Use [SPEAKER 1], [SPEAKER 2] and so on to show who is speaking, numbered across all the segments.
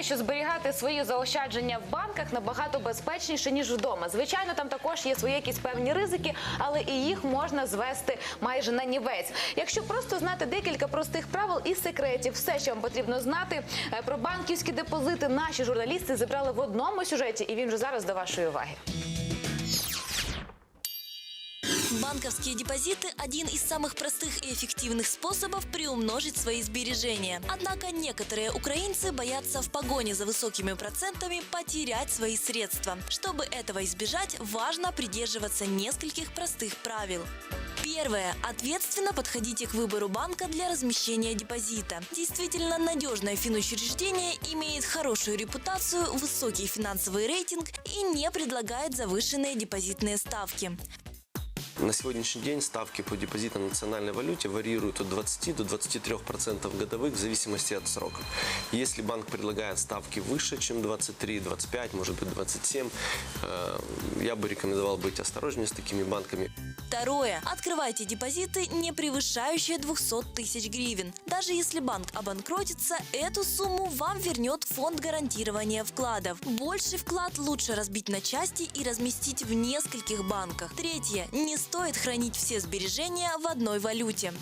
[SPEAKER 1] знаєте, що зберігати свої заощадження в банках набагато безпечніше ніж вдома. Звичайно, там також є свої якісь певні ризики, але і їх можна звести майже на нівець. Якщо просто знати декілька простих правил і секретів, все, що вам потрібно знати е, про банківські депозити, наші журналісти зібрали в одному сюжеті, і він вже зараз до вашої уваги.
[SPEAKER 2] Банковские депозиты – один из самых простых и эффективных способов приумножить свои сбережения. Однако некоторые украинцы боятся в погоне за высокими процентами потерять свои средства. Чтобы этого избежать, важно придерживаться нескольких простых правил. Первое. Ответственно подходите к выбору банка для размещения депозита. Действительно надежное финучреждение имеет хорошую репутацию, высокий финансовый рейтинг и не предлагает завышенные депозитные ставки.
[SPEAKER 3] На сегодняшний день ставки по депозитам в национальной валюте варьируют от 20 до 23% годовых в зависимости от срока. Если банк предлагает ставки выше, чем 23, 25, может быть 27, э, я бы рекомендовал быть осторожнее с такими банками.
[SPEAKER 2] Второе. Открывайте депозиты, не превышающие 200 тысяч гривен. Даже если банк обанкротится, эту сумму вам вернет фонд гарантирования вкладов. Больший вклад лучше разбить на части и разместить в нескольких банках. Третье. Не стоит хранить все сбережения в одной валюте.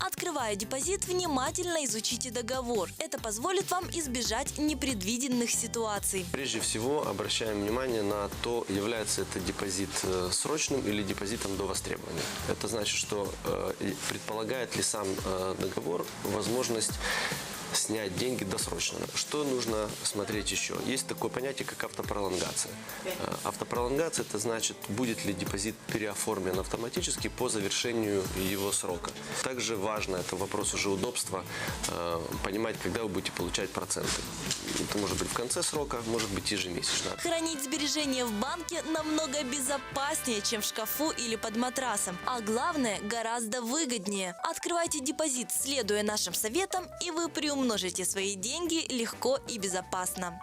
[SPEAKER 2] Открывая депозит, внимательно изучите договор. Это позволит вам избежать непредвиденных ситуаций.
[SPEAKER 3] Прежде всего обращаем внимание на то, является это депозит э, срочным или депозитом до востребования. Это значит, что э, предполагает ли сам э, договор возможность снять деньги досрочно. Что нужно смотреть еще? Есть такое понятие, как автопролонгация. Э, Автопролонгация – это значит, будет ли депозит переоформлен автоматически по завершению его срока. Также важно, это вопрос уже удобства, э, понимать, когда вы будете получать проценты. Это может быть в конце срока, может быть ежемесячно.
[SPEAKER 2] Хранить сбережения в банке намного безопаснее, чем в шкафу или под матрасом. А главное, гораздо выгоднее. Открывайте депозит, следуя нашим советам, и вы приумножите свои деньги легко и безопасно.